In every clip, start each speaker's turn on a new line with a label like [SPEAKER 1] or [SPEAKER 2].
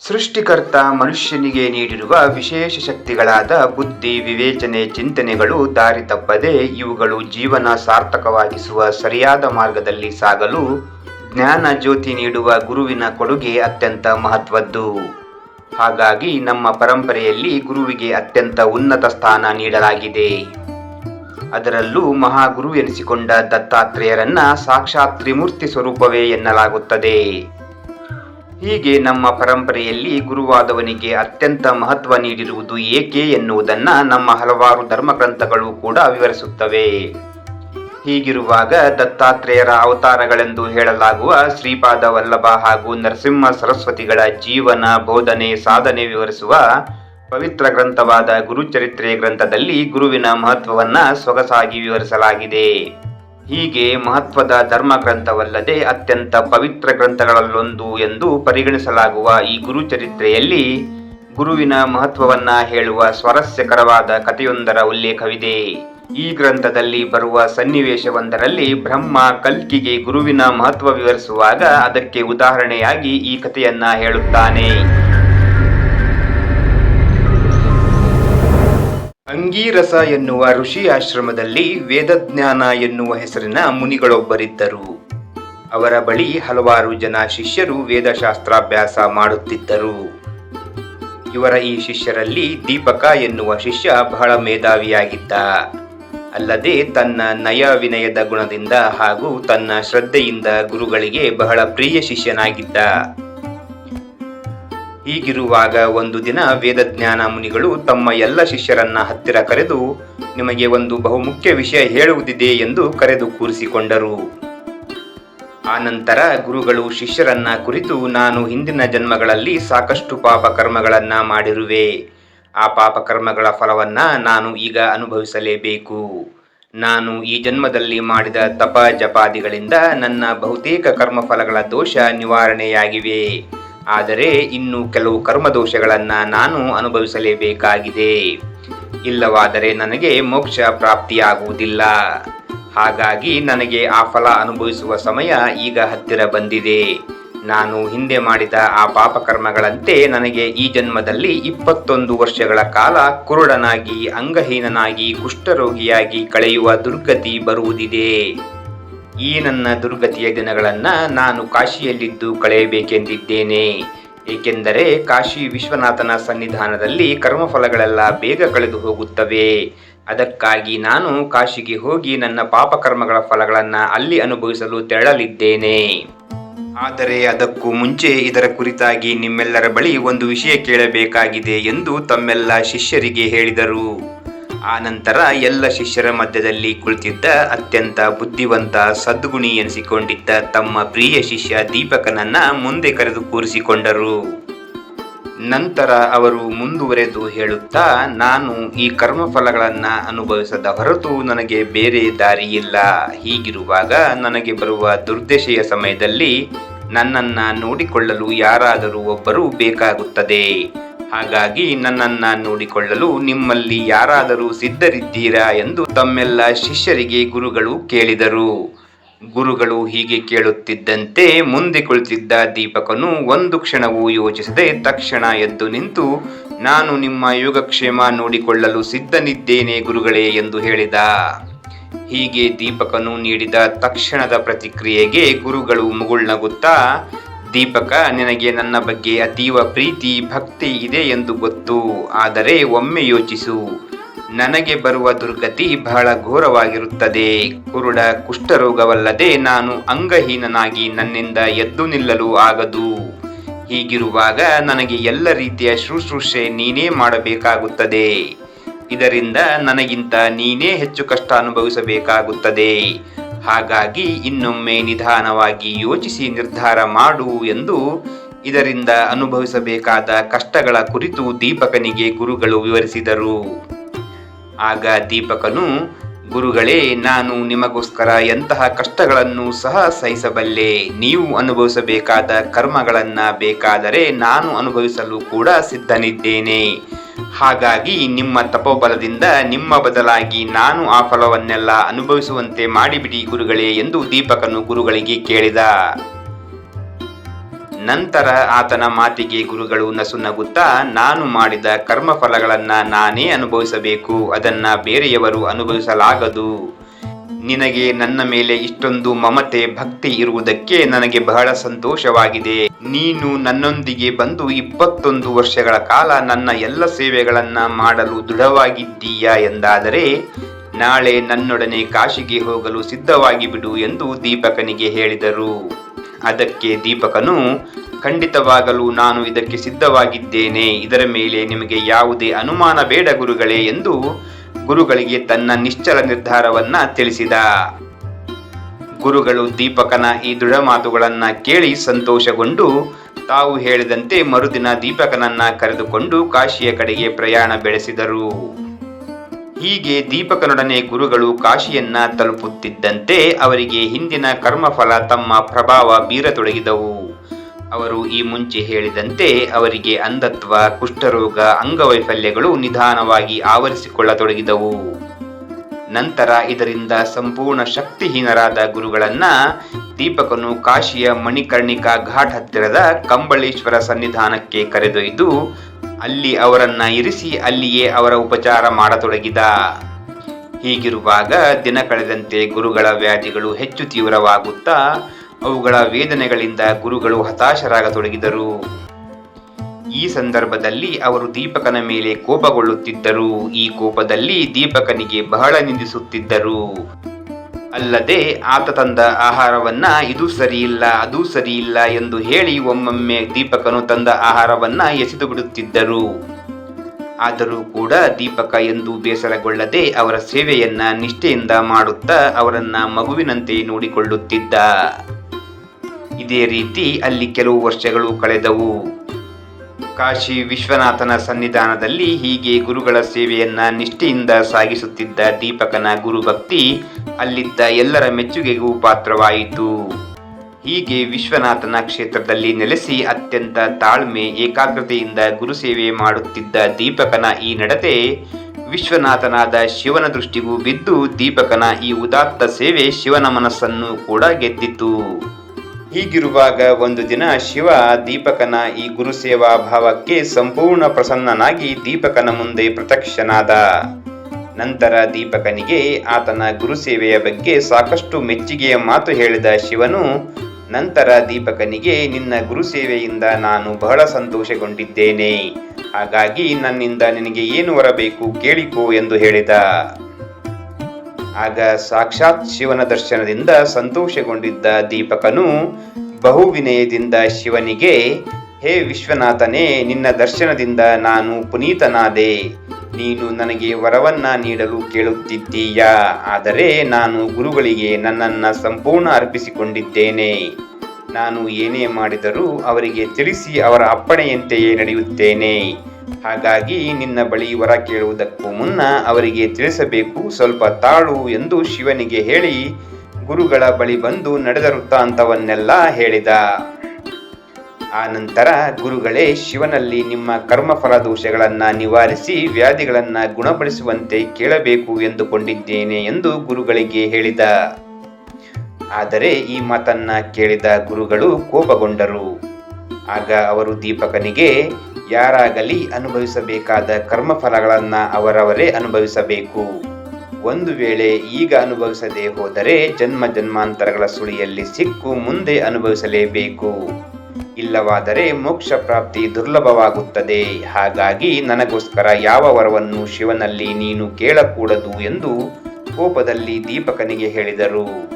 [SPEAKER 1] ಸೃಷ್ಟಿಕರ್ತ ಮನುಷ್ಯನಿಗೆ ನೀಡಿರುವ ವಿಶೇಷ ಶಕ್ತಿಗಳಾದ ಬುದ್ಧಿ, ವಿವೇಚನೆ, ಚಿಂತನೆಗಳು ದಾರಿ ತಪ್ಪದೆ ಇವುಗಳು ಜೀವನ ಸಾರ್ಥಕವಾಗಿಸುವ ಸರಿಯಾದ ಮಾರ್ಗದಲ್ಲಿ ಸಾಗಲು ಜ್ಞಾನ ಜ್ಯೋತಿ ನೀಡುವ ಗುರುವಿನ ಕೊಡುಗೆ ಅತ್ಯಂತ ಮಹತ್ವದ್ದು. ಹಾಗಾಗಿ ನಮ್ಮ ಪರಂಪರೆಯಲ್ಲಿ ಗುರುವಿಗೆ ಅತ್ಯಂತ ಉನ್ನತ ಸ್ಥಾನ ನೀಡಲಾಗಿದೆ. ಅದರಲ್ಲೂ ಮಹಾಗುರು ಎನಿಸಿಕೊಂಡ ದತ್ತಾತ್ರೇಯರನ್ನ ಸಾಕ್ಷಾತ್ ತ್ರಿಮೂರ್ತಿ ಸ್ವರೂಪವೇ ಎನ್ನಲಾಗುತ್ತದೆ. ಹೀಗೆ ನಮ್ಮ ಪರಂಪರೆಯಲ್ಲಿ ಗುರುವಾದವನಿಗೆ ಅತ್ಯಂತ ಮಹತ್ವ ನೀಡಿರುವುದು ಏಕೆ ಎನ್ನುವುದನ್ನು ನಮ್ಮ ಹಲವಾರು ಧರ್ಮಗ್ರಂಥಗಳು ಕೂಡ ವಿವರಿಸುತ್ತವೆ. ಹೀಗಿರುವಾಗ ದತ್ತಾತ್ರೇಯರ ಅವತಾರಗಳೆಂದು ಹೇಳಲಾಗುವ ಶ್ರೀಪಾದ ವಲ್ಲಭ ಹಾಗೂ ನರಸಿಂಹ ಸರಸ್ವತಿಗಳ ಜೀವನ, ಬೋಧನೆ, ಸಾಧನೆ ವಿವರಿಸುವ ಪವಿತ್ರ ಗ್ರಂಥವಾದ ಗುರುಚರಿತ್ರೆ ಗ್ರಂಥದಲ್ಲಿ ಗುರುವಿನ ಮಹತ್ವವನ್ನು ಸೊಗಸಾಗಿ ವಿವರಿಸಲಾಗಿದೆ. ಹೀಗೆ ಮಹತ್ವದ ಧರ್ಮ ಗ್ರಂಥವಲ್ಲದೆ ಅತ್ಯಂತ ಪವಿತ್ರ ಗ್ರಂಥಗಳಲ್ಲೊಂದು ಎಂದು ಪರಿಗಣಿಸಲಾಗುವ ಈ ಗುರುಚರಿತ್ರೆಯಲ್ಲಿ ಗುರುವಿನ ಮಹತ್ವವನ್ನ ಹೇಳುವ ಸ್ವರಸ್ಯಕರವಾದ ಕಥೆಯೊಂದರ ಉಲ್ಲೇಖವಿದೆ. ಈ ಗ್ರಂಥದಲ್ಲಿ ಬರುವ ಸನ್ನಿವೇಶವೊಂದರಲ್ಲಿ ಬ್ರಹ್ಮ ಕಲ್ಕಿಗೆ ಗುರುವಿನ ಮಹತ್ವ ವಿವರಿಸುವಾಗ ಅದಕ್ಕೆ ಉದಾಹರಣೆಯಾಗಿ ಈ ಕಥೆಯನ್ನ ಹೇಳುತ್ತಾನೆ. ಅಂಗೀರಸ ಎನ್ನುವ ಋಷಿ ಆಶ್ರಮದಲ್ಲಿ ವೇದಜ್ಞಾನ ಎನ್ನುವ ಹೆಸರಿನ ಮುನಿಗಳೊಬ್ಬರಿದ್ದರು. ಅವರ ಬಳಿ ಹಲವಾರು ಜನ ಶಿಷ್ಯರು ವೇದಶಾಸ್ತ್ರಾಭ್ಯಾಸ ಮಾಡುತ್ತಿದ್ದರು. ಇವರ ಈ ಶಿಷ್ಯರಲ್ಲಿ ದೀಪಕ ಎನ್ನುವ ಶಿಷ್ಯ ಬಹಳ ಮೇಧಾವಿಯಾಗಿದ್ದ. ಅಲ್ಲದೆ ತನ್ನ ನಯ ವಿನಯದ ಗುಣದಿಂದ ಹಾಗೂ ತನ್ನ ಶ್ರದ್ಧೆಯಿಂದ ಗುರುಗಳಿಗೆ ಬಹಳ ಪ್ರಿಯ ಶಿಷ್ಯನಾಗಿದ್ದ. ಹೀಗಿರುವಾಗ ಒಂದು ದಿನ ವೇದಜ್ಞಾನ ಮುನಿಗಳು ತಮ್ಮ ಎಲ್ಲ ಶಿಷ್ಯರನ್ನ ಹತ್ತಿರ ಕರೆದು, ನಿಮಗೆ ಒಂದು ಬಹುಮುಖ್ಯ ವಿಷಯ ಹೇಳುವುದಿದೆ ಎಂದು ಕರೆದು ಕೂರಿಸಿಕೊಂಡರು. ಆನಂತರ ಗುರುಗಳು ಶಿಷ್ಯರನ್ನ ಕುರಿತು, ನಾನು ಹಿಂದಿನ ಜನ್ಮಗಳಲ್ಲಿ ಸಾಕಷ್ಟು ಪಾಪ ಕರ್ಮಗಳನ್ನ ಮಾಡಿರುವೆ. ಆ ಪಾಪಕರ್ಮಗಳ ಫಲವನ್ನ ನಾನು ಈಗ ಅನುಭವಿಸಲೇಬೇಕು. ನಾನು ಈ ಜನ್ಮದಲ್ಲಿ ಮಾಡಿದ ತಪ ಜಪಾದಿಗಳಿಂದ ನನ್ನ ಬಹುತೇಕ ಕರ್ಮಫಲಗಳ ದೋಷ ನಿವಾರಣೆಯಾಗಿವೆ. ಆದರೆ ಇನ್ನು ಕೆಲವು ಕರ್ಮದೋಷಗಳನ್ನ ನಾನು ಅನುಭವಿಸಲೇಬೇಕಾಗಿದೆ. ಇಲ್ಲವಾದರೆ ನನಗೆ ಮೋಕ್ಷ ಪ್ರಾಪ್ತಿಯಾಗುವುದಿಲ್ಲ. ಹಾಗಾಗಿ ನನಗೆ ಆ ಫಲ ಅನುಭವಿಸುವ ಸಮಯ ಈಗ ಹತ್ತಿರ ಬಂದಿದೆ. ನಾನು ಹಿಂದೆ ಮಾಡಿದ ಆ ಪಾಪಕರ್ಮಗಳಂತೆ ನನಗೆ ಈ ಜನ್ಮದಲ್ಲಿ ಇಪ್ಪತ್ತೊಂದು ವರ್ಷಗಳ ಕಾಲ ಕುರುಡನಾಗಿ, ಅಂಗಹೀನನಾಗಿ, ಕುಷ್ಠರೋಗಿಯಾಗಿ ಕಳೆಯುವ ದುರ್ಗತಿ ಬರುವುದಿದೆ. ಈ ನನ್ನ ದುರ್ಗತಿಯ ದಿನಗಳನ್ನು ನಾನು ಕಾಶಿಯಲ್ಲಿದ್ದು ಕಳೆಯಬೇಕೆಂದಿದ್ದೇನೆ. ಏಕೆಂದರೆ ಕಾಶಿ ವಿಶ್ವನಾಥನ ಸನ್ನಿಧಾನದಲ್ಲಿ ಕರ್ಮಫಲಗಳೆಲ್ಲ ಬೇಗ ಕಳೆದು ಹೋಗುತ್ತವೆ. ಅದಕ್ಕಾಗಿ ನಾನು ಕಾಶಿಗೆ ಹೋಗಿ ನನ್ನ ಪಾಪಕರ್ಮಗಳ ಫಲಗಳನ್ನು ಅಲ್ಲಿ ಅನುಭವಿಸಲು ತೆರಳಲಿದ್ದೇನೆ. ಆದರೆ ಅದಕ್ಕೂ ಮುಂಚೆ ಇದರ ಕುರಿತಾಗಿ ನಿಮ್ಮೆಲ್ಲರ ಬಳಿ ಒಂದು ವಿಷಯ ಕೇಳಬೇಕಾಗಿದೆ ಎಂದು ತಮ್ಮೆಲ್ಲ ಶಿಷ್ಯರಿಗೆ ಹೇಳಿದರು. ಆ ನಂತರ ಎಲ್ಲ ಶಿಷ್ಯರ ಮಧ್ಯದಲ್ಲಿ ಕುಳಿತಿದ್ದ ಅತ್ಯಂತ ಬುದ್ಧಿವಂತ ಸದ್ಗುಣಿ ಎನಿಸಿಕೊಂಡಿದ್ದ ತಮ್ಮ ಪ್ರಿಯ ಶಿಷ್ಯ ದೀಪಕನನ್ನ ಮುಂದೆ ಕರೆದು ಕೂರಿಸಿಕೊಂಡರು. ನಂತರ ಅವರು ಮುಂದುವರೆದು ಹೇಳುತ್ತಾ, ನಾನು ಈ ಕರ್ಮಫಲಗಳನ್ನು ಅನುಭವಿಸದ ಹೊರತು ನನಗೆ ಬೇರೆ ದಾರಿಯಿಲ್ಲ ಹೀಗಿರುವಾಗ ನನಗೆ ಬರುವ ದುರ್ದಶೆಯ ಸಮಯದಲ್ಲಿ ನನ್ನನ್ನು ನೋಡಿಕೊಳ್ಳಲು ಯಾರಾದರೂ ಒಬ್ಬರು ಬೇಕಾಗುತ್ತದೆ. ಹಾಗಾಗಿ ನನ್ನನ್ನ ನೋಡಿಕೊಳ್ಳಲು ನಿಮ್ಮಲ್ಲಿ ಯಾರಾದರೂ ಸಿದ್ಧರಿದ್ದೀರಾ ಎಂದು ತಮ್ಮೆಲ್ಲ ಶಿಷ್ಯರಿಗೆ ಗುರುಗಳು ಕೇಳಿದರು. ಗುರುಗಳು ಹೀಗೆ ಕೇಳುತ್ತಿದ್ದಂತೆ ಮುಂದೆ ಕುಳಿತಿದ್ದ ದೀಪಕನು ಒಂದು ಕ್ಷಣವೂ ಯೋಚಿಸದೆ ತಕ್ಷಣ ಎದ್ದು ನಿಂತು, ನಾನು ನಿಮ್ಮ ಯೋಗಕ್ಷೇಮ ನೋಡಿಕೊಳ್ಳಲು ಸಿದ್ಧನಿದ್ದೇನೆ ಗುರುಗಳೇ ಎಂದು ಹೇಳಿದ. ಹೀಗೆ ದೀಪಕನು ನೀಡಿದ ತಕ್ಷಣದ ಪ್ರತಿಕ್ರಿಯೆಗೆ ಗುರುಗಳು ಮುಗುಳ್ನಗುತ್ತಾ ದೀಪಕ, ನಿನಗೆ ನನ್ನ ಬಗ್ಗೆ ಅತೀವ ಪ್ರೀತಿ, ಭಕ್ತಿ ಇದೆ ಎಂದು ಗೊತ್ತು. ಆದರೆ ಒಮ್ಮೆ ಯೋಚಿಸು. ನನಗೆ ಬರುವ ದುರ್ಗತಿ ಬಹಳ ಘೋರವಾಗಿರುತ್ತದೆ. ಕುರುಡ ಕುಷ್ಠರೋಗವಲ್ಲದೆ ನಾನು ಅಂಗಹೀನನಾಗಿ ನನ್ನಿಂದ ಎದ್ದು ನಿಲ್ಲಲು ಆಗದು. ಹೀಗಿರುವಾಗ ನನಗೆ ಎಲ್ಲ ರೀತಿಯ ಶುಶ್ರೂಷೆ ನೀನೇ ಮಾಡಬೇಕಾಗುತ್ತದೆ. ಇದರಿಂದ ನನಗಿಂತ ನೀನೇ ಹೆಚ್ಚು ಕಷ್ಟ ಅನುಭವಿಸಬೇಕಾಗುತ್ತದೆ. ಹಾಗಾಗಿ ಇನ್ನೊಮ್ಮೆ ನಿಧಾನವಾಗಿ ಯೋಚಿಸಿ ನಿರ್ಧಾರ ಮಾಡು ಎಂದು ಇದರಿಂದ ಅನುಭವಿಸಬೇಕಾದ ಕಷ್ಟಗಳ ಕುರಿತು ದೀಪಕನಿಗೆ ಗುರುಗಳು ವಿವರಿಸಿದರು. ಆಗ ದೀಪಕನು, ಗುರುಗಳೇ, ನಾನು ನಿಮಗೋಸ್ಕರ ಎಂತಹ ಕಷ್ಟಗಳನ್ನು ಸಹ ಸಹಿಸಬಲ್ಲೆ. ನೀವು ಅನುಭವಿಸಬೇಕಾದ ಕರ್ಮಗಳನ್ನು ಬೇಕಾದರೆ ನಾನು ಅನುಭವಿಸಲು ಕೂಡ ಸಿದ್ಧನಿದ್ದೇನೆ. ಹಾಗಾಗಿ ನಿಮ್ಮ ತಪೋಬಲದಿಂದ ನಿಮ್ಮ ಬದಲಾಗಿ ನಾನು ಆ ಫಲವನ್ನೆಲ್ಲ ಅನುಭವಿಸುವಂತೆ ಮಾಡಿಬಿಡಿ ಗುರುಗಳೇ ಎಂದು ದೀಪಕನು ಗುರುಗಳಿಗೆ ಕೇಳಿದ. ನಂತರ ಆತನ ಮಾತಿಗೆ ಗುರುಗಳು ನಸು ನಗುತ್ತಾ ನಾನು ಮಾಡಿದ ಕರ್ಮಫಲಗಳನ್ನು ನಾನೇ ಅನುಭವಿಸಬೇಕು, ಅದನ್ನು ಬೇರೆಯವರು ಅನುಭವಿಸಲಾಗದು. ನಿನಗೆ ನನ್ನ ಮೇಲೆ ಇಷ್ಟೊಂದು ಮಮತೆ, ಭಕ್ತಿ ಇರುವುದಕ್ಕೆ ನನಗೆ ಬಹಳ ಸಂತೋಷವಾಗಿದೆ. ನೀನು ನನ್ನೊಂದಿಗೆ ಬಂದು ಇಪ್ಪತ್ತೊಂದು ವರ್ಷಗಳ ಕಾಲ ನನ್ನ ಎಲ್ಲ ಸೇವೆಗಳನ್ನ ಮಾಡಲು ದೃಢವಾಗಿದ್ದೀಯಾ ಎಂದಾದರೆ, ನಾಳೆ ನನ್ನೊಡನೆ ಕಾಶಿಗೆ ಹೋಗಲು ಸಿದ್ಧವಾಗಿ ಬಿಡು ಎಂದು ದೀಪಕನಿಗೆ ಹೇಳಿದರು. ಅದಕ್ಕೆ ದೀಪಕನು, ಖಂಡಿತವಾಗಲು ನಾನು ಇದಕ್ಕೆ ಸಿದ್ಧವಾಗಿದ್ದೇನೆ. ಇದರ ಮೇಲೆ ನಿಮಗೆ ಯಾವುದೇ ಅನುಮಾನ ಬೇಡ ಗುರುಗಳೇ ಎಂದು ಗುರುಗಳಿಗೆ ತನ್ನ ನಿಶ್ಚಲ ನಿರ್ಧಾರವನ್ನ ತಿಳಿಸಿದ. ಗುರುಗಳು ದೀಪಕನ ಈ ದೃಢ ಮಾತುಗಳನ್ನ ಕೇಳಿ ಸಂತೋಷಗೊಂಡು ತಾವು ಹೇಳಿದಂತೆ ಮರುದಿನ ದೀಪಕನನ್ನ ಕರೆದುಕೊಂಡು ಕಾಶಿಯ ಕಡೆಗೆ ಪ್ರಯಾಣ ಬೆಳೆಸಿದರು. ಹೀಗೆ ದೀಪಕನೊಡನೆ ಗುರುಗಳು ಕಾಶಿಯನ್ನ ತಲುಪುತ್ತಿದ್ದಂತೆ ಅವರಿಗೆ ಹಿಂದಿನ ಕರ್ಮಫಲ ತಮ್ಮ ಪ್ರಭಾವ ಬೀರತೊಡಗಿದವು. ಅವರು ಈ ಮುಂಚೆ ಹೇಳಿದಂತೆ ಅವರಿಗೆ ಅಂಧತ್ವ, ಕುಷ್ಠರೋಗ, ಅಂಗವೈಫಲ್ಯಗಳು ನಿಧಾನವಾಗಿ ಆವರಿಸಿಕೊಳ್ಳತೊಡಗಿದವು. ನಂತರ ಇದರಿಂದ ಸಂಪೂರ್ಣ ಶಕ್ತಿಹೀನರಾದ ಗುರುಗಳನ್ನ ದೀಪಕನು ಕಾಶಿಯ ಮಣಿಕರ್ಣಿಕಾ ಘಾಟ್ ಹತ್ತಿರದ ಕಂಬಳೇಶ್ವರ ಸನ್ನಿಧಾನಕ್ಕೆ ಕರೆದೊಯ್ದು ಅಲ್ಲಿ ಅವರನ್ನ ಇರಿಸಿ ಅಲ್ಲಿಯೇ ಅವರ ಉಪಚಾರ ಮಾಡತೊಡಗಿದ. ಹೀಗಿರುವಾಗ ದಿನ ಕಳೆದಂತೆ ಗುರುಗಳ ವ್ಯಾಧಿಗಳು ಹೆಚ್ಚು ತೀವ್ರವಾಗುತ್ತಾ ಅವುಗಳ ವೇದನೆಗಳಿಂದ ಗುರುಗಳು ಹತಾಶರಾಗತೊಡಗಿದರು. ಈ ಸಂದರ್ಭದಲ್ಲಿ ಅವರು ದೀಪಕನ ಮೇಲೆ ಕೋಪಗೊಳ್ಳುತ್ತಿದ್ದರು. ಈ ಕೋಪದಲ್ಲಿ ದೀಪಕನಿಗೆ ಬಹಳ ನಿಂದಿಸುತ್ತಿದ್ದರು. ಅಲ್ಲದೆ ಆತ ತಂದ ಆಹಾರವನ್ನ, ಇದು ಸರಿಯಿಲ್ಲ, ಅದು ಸರಿಯಿಲ್ಲ ಎಂದು ಹೇಳಿ ಒಮ್ಮೊಮ್ಮೆ ದೀಪಕನು ತಂದ ಆಹಾರವನ್ನ ಎಸೆದು ಬಿಡುತ್ತಿದ್ದರು ಆದರೂ ಕೂಡ ದೀಪಕ ಎಂದು ಬೇಸರಗೊಳ್ಳದೆ ಅವರ ಸೇವೆಯನ್ನ ನಿಷ್ಠೆಯಿಂದ ಮಾಡುತ್ತಾ ಅವರನ್ನ ಮಗುವಿನಂತೆ ನೋಡಿಕೊಳ್ಳುತ್ತಿದ್ದ. ಇದೇ ರೀತಿ ಅಲ್ಲಿ ಕೆಲವು ವರ್ಷಗಳು ಕಳೆದವು. ಕಾಶಿ ವಿಶ್ವನಾಥನ ಸನ್ನಿಧಾನದಲ್ಲಿ ಹೀಗೆ ಗುರುಗಳ ಸೇವೆಯನ್ನ ನಿಷ್ಠೆಯಿಂದ ಸಾಗಿಸುತ್ತಿದ್ದ ದೀಪಕನ ಗುರುಭಕ್ತಿ ಅಲ್ಲಿದ್ದ ಎಲ್ಲರ ಮೆಚ್ಚುಗೆಗೂ ಪಾತ್ರವಾಯಿತು. ಹೀಗೆ ವಿಶ್ವನಾಥನ ಕ್ಷೇತ್ರದಲ್ಲಿ ನೆಲೆಸಿ ಅತ್ಯಂತ ತಾಳ್ಮೆ, ಏಕಾಗ್ರತೆಯಿಂದ ಗುರುಸೇವೆ ಮಾಡುತ್ತಿದ್ದ ದೀಪಕನ ಈ ನಡತೆ ವಿಶ್ವನಾಥನಾದ ಶಿವನ ದೃಷ್ಟಿಗೂ ಬಿದ್ದು ದೀಪಕನ ಈ ಉದಾತ್ತ ಸೇವೆ ಶಿವನ ಮನಸ್ಸನ್ನು ಕೂಡ ಗೆದ್ದಿತು. ಹೀಗಿರುವಾಗ ಒಂದು ದಿನ ಶಿವ ದೀಪಕನ ಈ ಗುರು ಸೇವಾ ಭಾವಕ್ಕೆ ಸಂಪೂರ್ಣ ಪ್ರಸನ್ನನಾಗಿ ದೀಪಕನ ಮುಂದೆ ಪ್ರತ್ಯಕ್ಷನಾದ. ನಂತರ ದೀಪಕನಿಗೆ ಆತನ ಗುರು ಸೇವೆಯ ಬಗ್ಗೆ ಸಾಕಷ್ಟು ಮೆಚ್ಚುಗೆಯ ಮಾತು ಹೇಳಿದ ಶಿವನು, ನಂತರ ದೀಪಕನಿಗೆ, ನಿನ್ನ ಗುರು ಸೇವೆಯಿಂದ ನಾನು ಬಹಳ ಸಂತೋಷಗೊಂಡಿದ್ದೇನೆ. ಹಾಗಾಗಿ ನನ್ನಿಂದ ನಿನಗೆ ಏನು ವರಬೇಕು ಕೇಳಿಕೋ ಎಂದು ಹೇಳಿದ. ಆಗ ಸಾಕ್ಷಾತ್ ಶಿವನ ದರ್ಶನದಿಂದ ಸಂತೋಷಗೊಂಡಿದ್ದ ದೀಪಕನು ಬಹು ವಿನಯದಿಂದ ಶಿವನಿಗೆ, ಹೇ ವಿಶ್ವನಾಥನೇ, ನಿನ್ನ ದರ್ಶನದಿಂದ ನಾನು ಪುನೀತನಾದೆ. ನೀನು ನನಗೆ ವರವನ್ನ ನೀಡಲು ಕೇಳುತ್ತಿದ್ದೀಯಾ? ಆದರೆ ನಾನು ಗುರುಗಳಿಗೆ ನನ್ನನ್ನು ಸಂಪೂರ್ಣ ಅರ್ಪಿಸಿಕೊಂಡಿದ್ದೇನೆ. ನಾನು ಏನೇ ಮಾಡಿದರೂ ಅವರಿಗೆ ತಿಳಿಸಿ ಅವರ ಅಪ್ಪಣೆಯಂತೆಯೇ ನಡೆಯುತ್ತೇನೆ. ಹಾಗಾಗಿ ನಿನ್ನ ಬಳಿ ವರ ಕೇಳುವುದಕ್ಕೂ ಮುನ್ನ ಅವರಿಗೆ ತಿಳಿಸಬೇಕು, ಸ್ವಲ್ಪ ತಾಳು ಎಂದು ಶಿವನಿಗೆ ಹೇಳಿ ಗುರುಗಳ ಬಳಿ ಬಂದು ನಡೆದ ವೃತ್ತಾಂತವನ್ನೆಲ್ಲ ಹೇಳಿದ. ಆ ನಂತರ ಗುರುಗಳೇ, ಶಿವನಲ್ಲಿ ನಿಮ್ಮ ಕರ್ಮಫಲ ದೋಷಗಳನ್ನು ನಿವಾರಿಸಿ ವ್ಯಾಧಿಗಳನ್ನು ಗುಣಪಡಿಸುವಂತೆ ಕೇಳಬೇಕು ಎಂದುಕೊಂಡಿದ್ದೇನೆ ಎಂದು ಗುರುಗಳಿಗೆ ಹೇಳಿದ. ಆದರೆ ಈ ಮಾತನ್ನ ಕೇಳಿದ ಗುರುಗಳು ಕೋಪಗೊಂಡರು. ಆಗ ಅವರು ದೀಪಕನಿಗೆ ಯಾರಾಗಲಿ ಅನುಭವಿಸಬೇಕಾದ ಕರ್ಮಫಲಗಳನ್ನು ಅವರವರೇ ಅನುಭವಿಸಬೇಕು. ಒಂದು ವೇಳೆ ಈಗ ಅನುಭವಿಸದೆ ಹೋದರೆ ಜನ್ಮ ಜನ್ಮಾಂತರಗಳ ಸುಳಿಯಲ್ಲಿ ಸಿಕ್ಕು ಮುಂದೆ ಅನುಭವಿಸಲೇಬೇಕು. ಇಲ್ಲವಾದರೆ ಮೋಕ್ಷ ಪ್ರಾಪ್ತಿ ದುರ್ಲಭವಾಗುತ್ತದೆ. ಹಾಗಾಗಿ ನನಗೋಸ್ಕರ ಯಾವ ವರವನ್ನು ಶಿವನಲ್ಲಿ ನೀನು ಕೇಳಕೂಡದು ಎಂದು ಕೋಪದಲ್ಲಿ ದೀಪಕನಿಗೆ ಹೇಳಿದರು.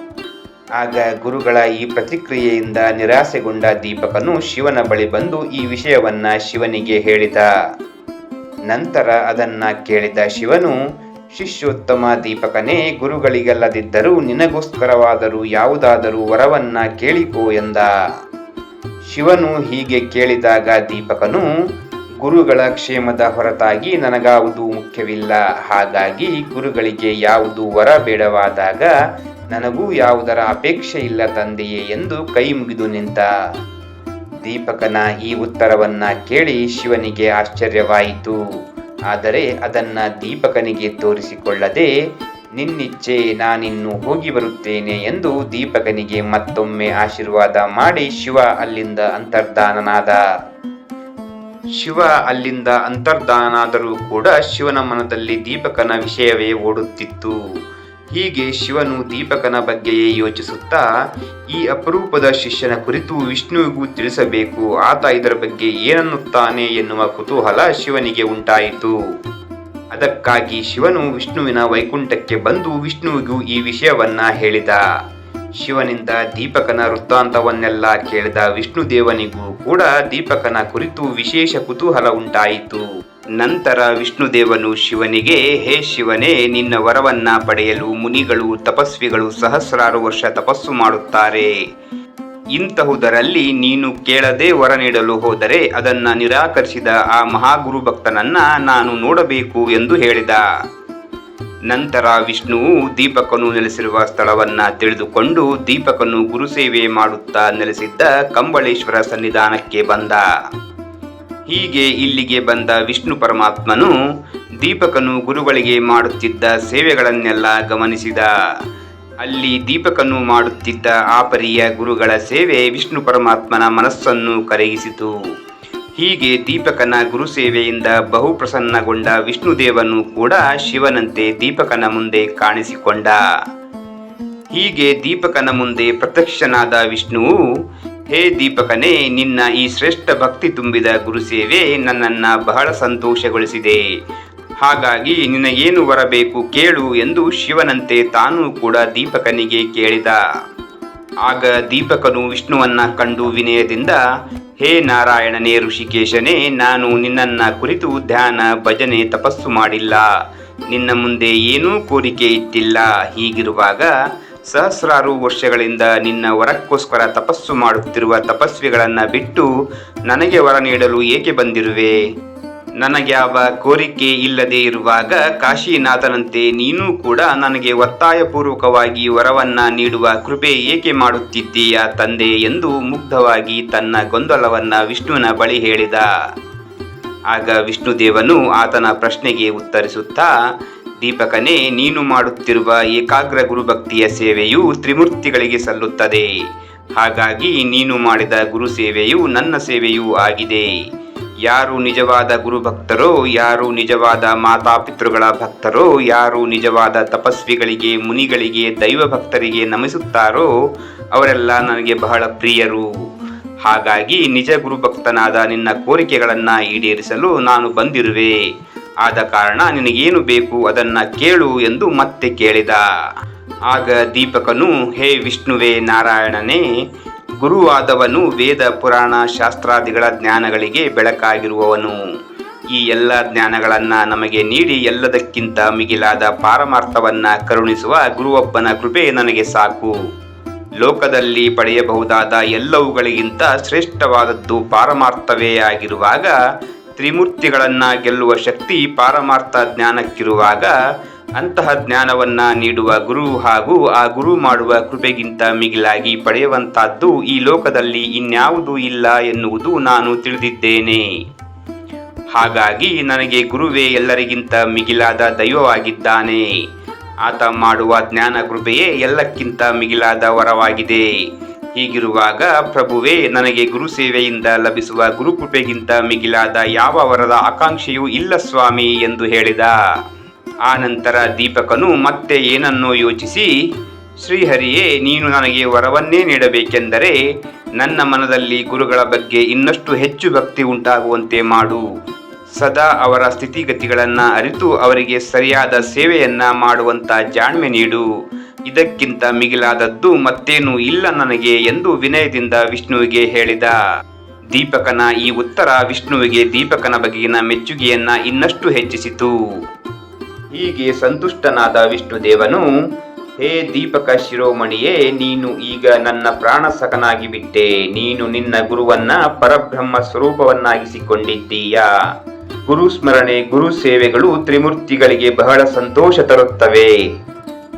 [SPEAKER 1] ಆಗ ಗುರುಗಳ ಈ ಪ್ರತಿಕ್ರಿಯೆಯಿಂದ ನಿರಾಸೆಗೊಂಡ ದೀಪಕನು ಶಿವನ ಬಳಿ ಬಂದು ಈ ವಿಷಯವನ್ನ ಶಿವನಿಗೆ ಹೇಳಿದ. ನಂತರ ಅದನ್ನ ಕೇಳಿದ ಶಿವನು, ಶಿಷ್ಯೋತ್ತಮ ದೀಪಕನೇ, ಗುರುಗಳಿಗಲ್ಲದಿದ್ದರೂ ನಿನಗೋಸ್ಕರವಾದರೂ ಯಾವುದಾದರೂ ವರವನ್ನ ಕೇಳಿಕೋ ಎಂದ. ಶಿವನು ಹೀಗೆ ಕೇಳಿದಾಗ ದೀಪಕನು, ಗುರುಗಳ ಕ್ಷೇಮದ ಹೊರತಾಗಿ ನನಗಾವುದು ಮುಖ್ಯವಿಲ್ಲ. ಹಾಗಾಗಿ ಗುರುಗಳಿಗೆ ಯಾವುದು ವರ ಬೇಡವಾದಾಗ ನನಗೂ ಯಾವುದರ ಅಪೇಕ್ಷೆ ಇಲ್ಲ ತಂದೆಯೇ ಎಂದು ಕೈ ಮುಗಿದು ನಿಂತ. ದೀಪಕನ ಈ ಉತ್ತರವನ್ನ ಕೇಳಿ ಶಿವನಿಗೆ ಆಶ್ಚರ್ಯವಾಯಿತು. ಆದರೆ ಅದನ್ನ ದೀಪಕನಿಗೆ ತೋರಿಸಿಕೊಳ್ಳದೆ ನಿನ್ನಿಚ್ಛೆ ನಾನಿನ್ನು ಹೋಗಿ ಬರುತ್ತೇನೆ ಎಂದು ದೀಪಕನಿಗೆ ಮತ್ತೊಮ್ಮೆ ಆಶೀರ್ವಾದ ಮಾಡಿ ಶಿವ ಅಲ್ಲಿಂದ ಅಂತರ್ಧಾನನಾದ. ಶಿವ ಅಲ್ಲಿಂದ ಅಂತರ್ಧಾನಾದರೂ ಕೂಡ ಶಿವನ ಮನದಲ್ಲಿ ದೀಪಕನ ವಿಷಯವೇ ಓಡುತ್ತಿತ್ತು. ಹೀಗೆ ಶಿವನು ದೀಪಕನ ಬಗ್ಗೆಯೇ ಯೋಚಿಸುತ್ತಾ, ಈ ಅಪರೂಪದ ಶಿಷ್ಯನ ಕುರಿತು ವಿಷ್ಣುವಿಗೂ ತಿಳಿಸಬೇಕು. ಆತ ಇದರ ಬಗ್ಗೆ ಏನನ್ನುತ್ತಾನೆ ಎನ್ನುವ ಕುತೂಹಲ ಶಿವನಿಗೆ ಉಂಟಾಯಿತು. ಅದಕ್ಕಾಗಿ ಶಿವನು ವಿಷ್ಣುವಿನ ವೈಕುಂಠಕ್ಕೆ ಬಂದು ವಿಷ್ಣುವಿಗೂ ಈ ವಿಷಯವನ್ನ ಹೇಳಿದ. ಶಿವನಿಂದ ದೀಪಕನ ವೃತ್ತಾಂತವನ್ನೆಲ್ಲ ಕೇಳಿದ ವಿಷ್ಣು ದೇವನಿಗೂ ಕೂಡ ದೀಪಕನ ಕುರಿತು ವಿಶೇಷ ಕುತೂಹಲ ಉಂಟಾಯಿತು. ನಂತರ ವಿಷ್ಣುದೇವನು ಶಿವನಿಗೆ, ಹೇ ಶಿವನೇ, ನಿನ್ನ ವರವನ್ನ ಪಡೆಯಲು ಮುನಿಗಳು, ತಪಸ್ವಿಗಳು ಸಹಸ್ರಾರು ವರ್ಷ ತಪಸ್ಸು ಮಾಡುತ್ತಾರೆ. ಇಂತಹುದರಲ್ಲಿ ನೀನು ಕೇಳದೆ ವರ ನೀಡಲು ಹೋದರೆ ಅದನ್ನು ನಿರಾಕರಿಸಿದ ಆ ಮಹಾಗುರು ಭಕ್ತನನ್ನ ನಾನು ನೋಡಬೇಕು ಎಂದು ಹೇಳಿದ. ನಂತರ ವಿಷ್ಣುವು ದೀಪಕನು ನೆಲೆಸಿರುವ ಸ್ಥಳವನ್ನ ತಿಳಿದುಕೊಂಡು ದೀಪಕನು ಗುರುಸೇವೆ ಮಾಡುತ್ತಾ ನೆಲೆಸಿದ್ದ ಕಂಬಳೇಶ್ವರ ಸನ್ನಿಧಾನಕ್ಕೆ ಬಂದ. ಹೀಗೆ ಇಲ್ಲಿಗೆ ಬಂದ ವಿಷ್ಣು ಪರಮಾತ್ಮನು ದೀಪಕನು ಗುರುಗಳಿಗೆ ಮಾಡುತ್ತಿದ್ದ ಸೇವೆಗಳನ್ನೆಲ್ಲ ಗಮನಿಸಿದ. ಅಲ್ಲಿ ದೀಪಕನು ಮಾಡುತ್ತಿದ್ದ ಆಪರಿಯ ಗುರುಗಳ ಸೇವೆ ವಿಷ್ಣು ಪರಮಾತ್ಮನ ಮನಸ್ಸನ್ನು ಕರಗಿಸಿತು. ಹೀಗೆ ದೀಪಕನ ಗುರು ಸೇವೆಯಿಂದ ಬಹು ಪ್ರಸನ್ನಗೊಂಡ ವಿಷ್ಣುದೇವನು ಕೂಡ ಶಿವನಂತೆ ದೀಪಕನ ಮುಂದೆ ಕಾಣಿಸಿಕೊಂಡ. ಹೀಗೆ ದೀಪಕನ ಮುಂದೆ ಪ್ರತ್ಯಕ್ಷನಾದ ವಿಷ್ಣುವು ಹೇ ದೀಪಕನೇ, ನಿನ್ನ ಈ ಶ್ರೇಷ್ಠ ಭಕ್ತಿ ತುಂಬಿದ ಗುರುಸೇವೆ ನನ್ನನ್ನ ಬಹಳ ಸಂತೋಷಗೊಳಿಸಿದೆ. ಹಾಗಾಗಿ ನಿನಗೇನು ಬರಬೇಕು ಕೇಳು ಎಂದು ಶಿವನಂತೆ ತಾನೂ ಕೂಡ ದೀಪಕನಿಗೆ ಕೇಳಿದ. ಆಗ ದೀಪಕನು ವಿಷ್ಣುವನ್ನ ಕಂಡು ವಿನಯದಿಂದ, ಹೇ ನಾರಾಯಣನೇ ಋಷಿಕೇಶನೇ, ನಾನು ನಿನ್ನನ್ನ ಕುರಿತು ಧ್ಯಾನ, ಭಜನೆ, ತಪಸ್ಸು ಮಾಡಿಲ್ಲ. ನಿನ್ನ ಮುಂದೆ ಏನೂ ಕೋರಿಕೆ ಇಟ್ಟಿಲ್ಲ. ಹೀಗಿರುವಾಗ ಸಹಸ್ರಾರು ವರ್ಷಗಳಿಂದ ನಿನ್ನ ವರಕ್ಕೋಸ್ಕರ ತಪಸ್ಸು ಮಾಡುತ್ತಿರುವ ತಪಸ್ವಿಗಳನ್ನು ಬಿಟ್ಟು ನನಗೆ ವರ ನೀಡಲು ಏಕೆ ಬಂದಿರುವೆ? ನನಗೆ ಯಾವ ಕೋರಿಕೆ ಇಲ್ಲದೆ ಇರುವಾಗ ಕಾಶಿನಾಥನಂತೆ ನೀನೂ ಕೂಡ ನನಗೆ ಒತ್ತಾಯಪೂರ್ವಕವಾಗಿ ವರವನ್ನ ನೀಡುವ ಕೃಪೆ ಏಕೆ ಮಾಡುತ್ತಿದ್ದೀಯ ತಂದೆ ಎಂದು ಮುಗ್ಧವಾಗಿ ತನ್ನ ಗೊಂದಲವನ್ನ ವಿಷ್ಣುವಿನ ಬಳಿ ಹೇಳಿದ. ಆಗ ವಿಷ್ಣುದೇವನು ಆತನ ಪ್ರಶ್ನೆಗೆ ಉತ್ತರಿಸುತ್ತಾ ದೀಪಕನೇ, ನೀನು ಮಾಡುತ್ತಿರುವ ಏಕಾಗ್ರ ಗುರುಭಕ್ತಿಯ ಸೇವೆಯು ತ್ರಿಮೂರ್ತಿಗಳಿಗೆ ಸಲ್ಲುತ್ತದೆ. ಹಾಗಾಗಿ ನೀನು ಮಾಡಿದ ಗುರು ಸೇವೆಯು ನನ್ನ ಸೇವೆಯೂ ಆಗಿದೆ. ಯಾರು ನಿಜವಾದ ಗುರುಭಕ್ತರೋ, ಯಾರು ನಿಜವಾದ ಮಾತಾಪಿತೃಗಳ ಭಕ್ತರೋ, ಯಾರು ನಿಜವಾದ ತಪಸ್ವಿಗಳಿಗೆ, ಮುನಿಗಳಿಗೆ ದೈವ ಭಕ್ತರಿಗೆ ನಮಿಸುತ್ತಾರೋ, ಅವರೆಲ್ಲ ನನಗೆ ಬಹಳ ಪ್ರಿಯರು. ಹಾಗಾಗಿ ನಿಜ ಗುರುಭಕ್ತನಾದ ನಿನ್ನ ಕೋರಿಕೆಗಳನ್ನು ಈಡೇರಿಸಲು ನಾನು ಬಂದಿರುವೆ. ಆದ ಕಾರಣ ನಿನಗೇನು ಬೇಕು ಅದನ್ನ ಕೇಳು ಎಂದು ಮತ್ತೆ ಕೇಳಿದ. ಆಗ ದೀಪಕನು, ಹೇ ವಿಷ್ಣುವೇ ನಾರಾಯಣನೇ, ಗುರುವಾದವನು ವೇದ ಪುರಾಣ ಶಾಸ್ತ್ರಾದಿಗಳ ಜ್ಞಾನಗಳಿಗೆ ಬೆಳಕಾಗಿರುವವನು. ಈ ಎಲ್ಲ ಜ್ಞಾನಗಳನ್ನು ನಮಗೆ ನೀಡಿ ಎಲ್ಲದಕ್ಕಿಂತ ಮಿಗಿಲಾದ ಪಾರಮಾರ್ಥವನ್ನು ಕರುಣಿಸುವ ಗುರುವೊಬ್ಬನ ಕೃಪೆ ನನಗೆ ಸಾಕು. ಲೋಕದಲ್ಲಿ ಪಡೆಯಬಹುದಾದ ಎಲ್ಲವುಗಳಿಗಿಂತ ಶ್ರೇಷ್ಠವಾದದ್ದು ಪಾರಮಾರ್ಥವೇ ಆಗಿರುವಾಗ ತ್ರಿಮೂರ್ತಿಗಳನ್ನ ಗೆಲ್ಲುವ ಶಕ್ತಿ ಪಾರಮಾರ್ಥ ಜ್ಞಾನಕ್ಕಿರುವಾಗ ಅಂತಹ ಜ್ಞಾನವನ್ನು ನೀಡುವ ಗುರು ಹಾಗೂ ಆ ಗುರು ಮಾಡುವ ಕೃಪೆಗಿಂತ ಮಿಗಿಲಾಗಿ ಪಡೆಯುವಂತಹದ್ದು ಈ ಲೋಕದಲ್ಲಿ ಇನ್ಯಾವುದೂ ಇಲ್ಲ ಎನ್ನುವುದು ನಾನು ತಿಳಿದಿದ್ದೇನೆ. ಹಾಗಾಗಿ ನನಗೆ ಗುರುವೇ ಎಲ್ಲರಿಗಿಂತ ಮಿಗಿಲಾದ ದೈವವಾಗಿದ್ದಾನೆ. ಆತ ಮಾಡುವ ಜ್ಞಾನ ಕೃಪೆಯೇ ಎಲ್ಲಕ್ಕಿಂತ ಮಿಗಿಲಾದ ವರವಾಗಿದೆ. ಹೀಗಿರುವಾಗ ಪ್ರಭುವೇ, ನನಗೆ ಗುರು ಸೇವೆಯಿಂದ ಲಭಿಸುವ ಗುರುಕೃಪೆಗಿಂತ ಮಿಗಿಲಾದ ಯಾವ ವರದ ಆಕಾಂಕ್ಷೆಯೂ ಇಲ್ಲ ಸ್ವಾಮಿ ಎಂದು ಹೇಳಿದ. ಆನಂತರ ದೀಪಕನು ಮತ್ತೆ ಏನನ್ನೋ ಯೋಚಿಸಿ, ಶ್ರೀಹರಿಯೇ, ನೀನು ನನಗೆ ವರವನ್ನೇ ನೀಡಬೇಕೆಂದರೆ ನನ್ನ ಮನದಲ್ಲಿ ಗುರುಗಳ ಬಗ್ಗೆ ಇನ್ನಷ್ಟು ಹೆಚ್ಚು ಭಕ್ತಿ ಉಂಟಾಗುವಂತೆ ಮಾಡು. ಸದಾ ಅವರ ಸ್ಥಿತಿಗತಿಗಳನ್ನು ಅರಿತು ಅವರಿಗೆ ಸರಿಯಾದ ಸೇವೆಯನ್ನು ಮಾಡುವಂತ ಜಾಣ್ಮೆ ನೀಡು. ಇದಕ್ಕಿಂತ ಮಿಗಿಲಾದದ್ದು ಮತ್ತೇನೂ ಇಲ್ಲ ನನಗೆ ಎಂದು ವಿನಯದಿಂದ ವಿಷ್ಣುವಿಗೆ ಹೇಳಿದ. ದೀಪಕನ ಈ ಉತ್ತರ ವಿಷ್ಣುವಿಗೆ ದೀಪಕನ ಬಗೆಗಿನ ಮೆಚ್ಚುಗೆಯನ್ನ ಇನ್ನಷ್ಟು ಹೆಚ್ಚಿಸಿತು. ಹೀಗೆ ಸಂತುಷ್ಟನಾದ ವಿಷ್ಣುದೇವನು, ಹೇ ದೀಪಕ ಶಿರೋಮಣಿಯೇ, ನೀನು ಈಗ ನನ್ನ ಪ್ರಾಣ ಸಖನಾಗಿ ಬಿಟ್ಟೆ. ನೀನು ನಿನ್ನ ಗುರುವನ್ನ ಪರಬ್ರಹ್ಮ ಸ್ವರೂಪವನ್ನಾಗಿಸಿಕೊಂಡಿದ್ದೀಯ. ಗುರು ಸ್ಮರಣೆ ಗುರು ಸೇವೆಗಳು ತ್ರಿಮೂರ್ತಿಗಳಿಗೆ ಬಹಳ ಸಂತೋಷ ತರುತ್ತವೆ.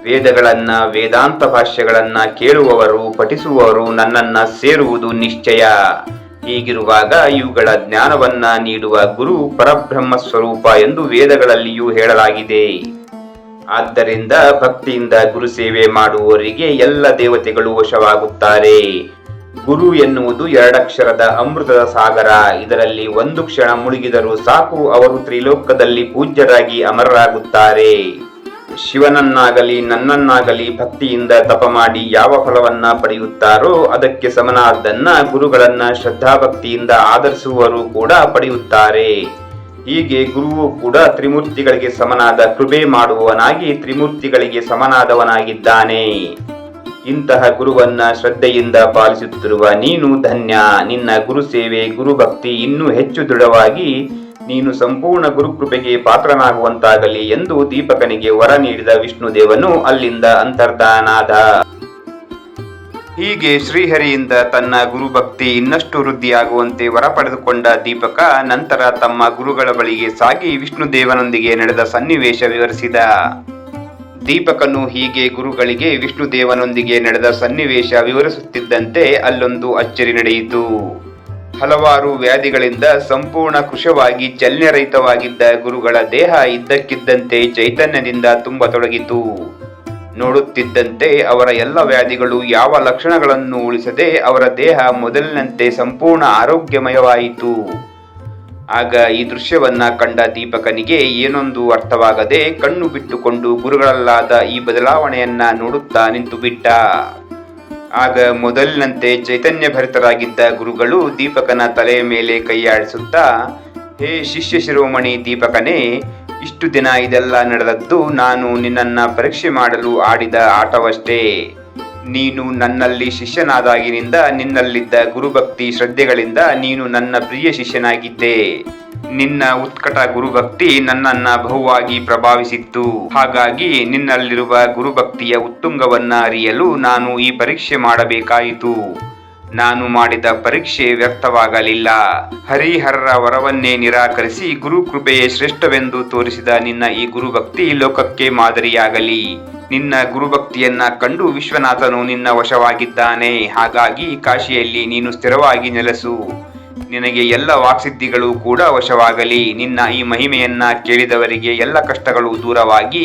[SPEAKER 1] ವೇದಗಳನ್ನ, ವೇದಾಂತ ಭಾಷ್ಯಗಳನ್ನ ಕೇಳುವವರು, ಪಠಿಸುವವರು ನನ್ನನ್ನ ಸೇರುವುದು ನಿಶ್ಚಯ. ಹೀಗಿರುವಾಗ ಇವುಗಳ ಜ್ಞಾನವನ್ನ ನೀಡುವ ಗುರು ಪರಬ್ರಹ್ಮ ಸ್ವರೂಪ ಎಂದು ವೇದಗಳಲ್ಲಿಯೂ ಹೇಳಲಾಗಿದೆ. ಆದ್ದರಿಂದ ಭಕ್ತಿಯಿಂದ ಗುರು ಸೇವೆ ಮಾಡುವವರಿಗೆ ಎಲ್ಲ ದೇವತೆಗಳು ವಶವಾಗುತ್ತಾರೆ. ಗುರು ಎನ್ನುವುದು ಎರಡಕ್ಷರದ ಅಮೃತದ ಸಾಗರ. ಇದರಲ್ಲಿ ಒಂದು ಕ್ಷಣ ಮುಳುಗಿದರೂ ಸಾಕು ಅವರು ತ್ರಿಲೋಕದಲ್ಲಿ ಪೂಜ್ಯರಾಗಿ ಅಮರರಾಗುತ್ತಾರೆ. ಶಿವನನ್ನಾಗಲಿ ನನ್ನನ್ನಾಗಲಿ ಭಕ್ತಿಯಿಂದ ತಪ ಮಾಡಿ ಯಾವ ಫಲವನ್ನ ಪಡೆಯುತ್ತಾರೋ ಅದಕ್ಕೆ ಸಮನಾದ್ದನ್ನ ಗುರುಗಳನ್ನ ಶ್ರದ್ಧಾಭಕ್ತಿಯಿಂದ ಆಧರಿಸುವವರು ಕೂಡ ಪಡೆಯುತ್ತಾರೆ. ಹೀಗೆ ಗುರುವು ಕೂಡ ತ್ರಿಮೂರ್ತಿಗಳಿಗೆ ಸಮನಾದ ಕೃಪೆ ಮಾಡುವವನಾಗಿ ತ್ರಿಮೂರ್ತಿಗಳಿಗೆ ಸಮನಾದವನಾಗಿದ್ದಾನೆ. ಇಂತಹ ಗುರುವನ್ನ ಶ್ರದ್ಧೆಯಿಂದ ಪಾಲಿಸುತ್ತಿರುವ ನೀನು ಧನ್ಯ. ನಿನ್ನ ಗುರು ಸೇವೆ ಗುರು ಭಕ್ತಿ ಇನ್ನೂ ಹೆಚ್ಚು ದೃಢವಾಗಿ ನೀನು ಸಂಪೂರ್ಣ ಗುರುಕೃಪೆಗೆ ಪಾತ್ರನಾಗುವಂತಾಗಲಿ ಎಂದು ದೀಪಕನಿಗೆ ವರ ನೀಡಿದ ವಿಷ್ಣುದೇವನು ಅಲ್ಲಿಂದ ಅಂತರ್ಧಾನಾದ. ಹೀಗೆ ಶ್ರೀಹರಿಯಿಂದ ತನ್ನ ಗುರುಭಕ್ತಿ ಇನ್ನಷ್ಟು ವೃದ್ಧಿಯಾಗುವಂತೆ ವರ ಪಡೆದುಕೊಂಡ ದೀಪಕ ನಂತರ ತಮ್ಮ ಗುರುಗಳ ಬಳಿಗೆ ಸಾಗಿ ವಿಷ್ಣುದೇವನೊಂದಿಗೆ ನಡೆದ ಸನ್ನಿವೇಶ ವಿವರಿಸಿದ. ದೀಪಕನು ಹೀಗೆ ಗುರುಗಳಿಗೆ ವಿಷ್ಣುದೇವನೊಂದಿಗೆ ನಡೆದ ಸನ್ನಿವೇಶ ವಿವರಿಸುತ್ತಿದ್ದಂತೆ ಅಲ್ಲೊಂದು ಅಚ್ಚರಿ ನಡೆಯಿತು. ಹಲವಾರು ವ್ಯಾಧಿಗಳಿಂದ ಸಂಪೂರ್ಣ ಕೃಶವಾಗಿ ಚಲನೆರಹಿತವಾಗಿದ್ದ ಗುರುಗಳ ದೇಹ ಇದ್ದಕ್ಕಿದ್ದಂತೆ ಚೈತನ್ಯದಿಂದ ತುಂಬತೊಡಗಿತು ನೋಡುತ್ತಿದ್ದಂತೆ ಅವರ ಎಲ್ಲ ವ್ಯಾಧಿಗಳು ಯಾವ ಲಕ್ಷಣಗಳನ್ನು ಉಳಿಸದೆ ಅವರ ದೇಹ ಮೊದಲಿನಂತೆ ಸಂಪೂರ್ಣ ಆರೋಗ್ಯಮಯವಾಯಿತು. ಆಗ ಈ ದೃಶ್ಯವನ್ನ ಕಂಡ ದೀಪಕನಿಗೆ ಏನೊಂದು ಅರ್ಥವಾಗದೆ ಕಣ್ಣು ಬಿಟ್ಟುಕೊಂಡು ಗುರುಗಳಲ್ಲಾದ ಈ ಬದಲಾವಣೆಯನ್ನ ನೋಡುತ್ತಾ ನಿಂತು ಬಿಟ್ಟ ಆಗ ಮೊದಲಿನಂತೆ ಚೈತನ್ಯ ಭರಿತರಾಗಿದ್ದ ಗುರುಗಳು ದೀಪಕನ ತಲೆಯ ಮೇಲೆ ಕೈಯಾಡಿಸುತ್ತಾ ಹೇ ಶಿಷ್ಯ ಶಿರೋಮಣಿ ದೀಪಕನೇ, ಇಷ್ಟು ದಿನ ಇದೆಲ್ಲ ನಡೆದದ್ದು ನಾನು ನಿನ್ನನ್ನು ಪರೀಕ್ಷೆ ಮಾಡಲು ಆಡಿದ ಆಟವಷ್ಟೇ. ನೀನು ನನ್ನಲ್ಲಿ ಶಿಷ್ಯನಾದಾಗಿನಿಂದ ನಿನ್ನಲ್ಲಿದ್ದ ಗುರುಭಕ್ತಿ ಶ್ರದ್ಧೆಗಳಿಂದ ನೀನು ನನ್ನ ಪ್ರಿಯ ಶಿಷ್ಯನಾಗಿದ್ದೆ. ನಿನ್ನ ಉತ್ಕಟ ಗುರುಭಕ್ತಿ ನನ್ನನ್ನ ಬಹುವಾಗಿ ಪ್ರಭಾವಿಸಿತ್ತು. ಹಾಗಾಗಿ ನಿನ್ನಲ್ಲಿರುವ ಗುರುಭಕ್ತಿಯ ಉತ್ತುಂಗವನ್ನ ಅರಿಯಲು ನಾನು ಈ ಪರೀಕ್ಷೆ ಮಾಡಬೇಕಾಯಿತು. ನಾನು ಮಾಡಿದ ಪರೀಕ್ಷೆ ವ್ಯರ್ಥವಾಗಲಿಲ್ಲ ಹರಿಹರರ ವರವನ್ನೇ ನಿರಾಕರಿಸಿ ಗುರು ಕೃಪೆಯೇ ಶ್ರೇಷ್ಠವೆಂದು ತೋರಿಸಿದ ನಿನ್ನ ಈ ಗುರುಭಕ್ತಿ ಲೋಕಕ್ಕೆ ಮಾದರಿಯಾಗಲಿ. ನಿನ್ನ ಗುರುಭಕ್ತಿಯನ್ನ ಕಂಡು ವಿಶ್ವನಾಥನು ನಿನ್ನ ವಶವಾಗಿದ್ದಾನೆ. ಹಾಗಾಗಿ ಕಾಶಿಯಲ್ಲಿ ನೀನು ಸ್ಥಿರವಾಗಿ ನೆಲೆಸು. ನಿನಗೆ ಎಲ್ಲ ವಾಕ್ಸಿದ್ಧಿಗಳು ಕೂಡ ವಶವಾಗಲಿ. ನಿನ್ನ ಈ ಮಹಿಮೆಯನ್ನ ಕೇಳಿದವರಿಗೆ ಎಲ್ಲ ಕಷ್ಟಗಳು ದೂರವಾಗಿ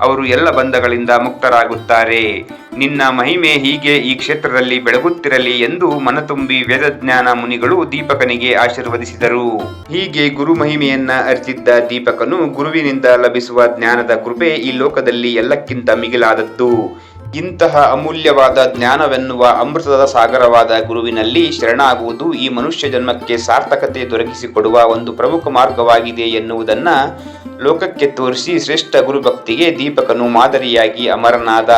[SPEAKER 1] ಅವರು ಎಲ್ಲ ಬಂಧಗಳಿಂದ ಮುಕ್ತರಾಗುತ್ತಾರೆ. ನಿನ್ನ ಮಹಿಮೆ ಹೀಗೆ ಈ ಕ್ಷೇತ್ರದಲ್ಲಿ ಬೆಳಗುತ್ತಿರಲಿ ಎಂದು ಮನತುಂಬಿ ವೇದಜ್ಞಾನ ಮುನಿಗಳು ದೀಪಕನಿಗೆ ಆಶೀರ್ವದಿಸಿದರು. ಹೀಗೆ ಗುರು ಮಹಿಮೆಯನ್ನ ಅರಿತಿದ್ದ ದೀಪಕನು ಗುರುವಿನಿಂದ ಲಭಿಸುವ ಜ್ಞಾನದ ಕೃಪೆ ಈ ಲೋಕದಲ್ಲಿ ಎಲ್ಲಕ್ಕಿಂತ ಮಿಗಿಲಾದದ್ದು. ಇಂತಹ ಅಮೂಲ್ಯವಾದ ಜ್ಞಾನವೆನ್ನುವ ಅಮೃತದ ಸಾಗರವಾದ ಗುರುವಿನಲ್ಲಿ ಶರಣಾಗುವುದು ಈ ಮನುಷ್ಯ ಜನ್ಮಕ್ಕೆ ಸಾರ್ಥಕತೆ ದೊರಕಿಸಿಕೊಡುವ ಒಂದು ಪ್ರಮುಖ ಮಾರ್ಗವಾಗಿದೆ ಎನ್ನುವುದನ್ನು ಲೋಕಕ್ಕೆ ತೋರಿಸಿ ಶ್ರೇಷ್ಠ ಗುರುಭಕ್ತಿಗೆ ದೀಪಕನು ಮಾದರಿಯಾಗಿ ಅಮರನಾದ.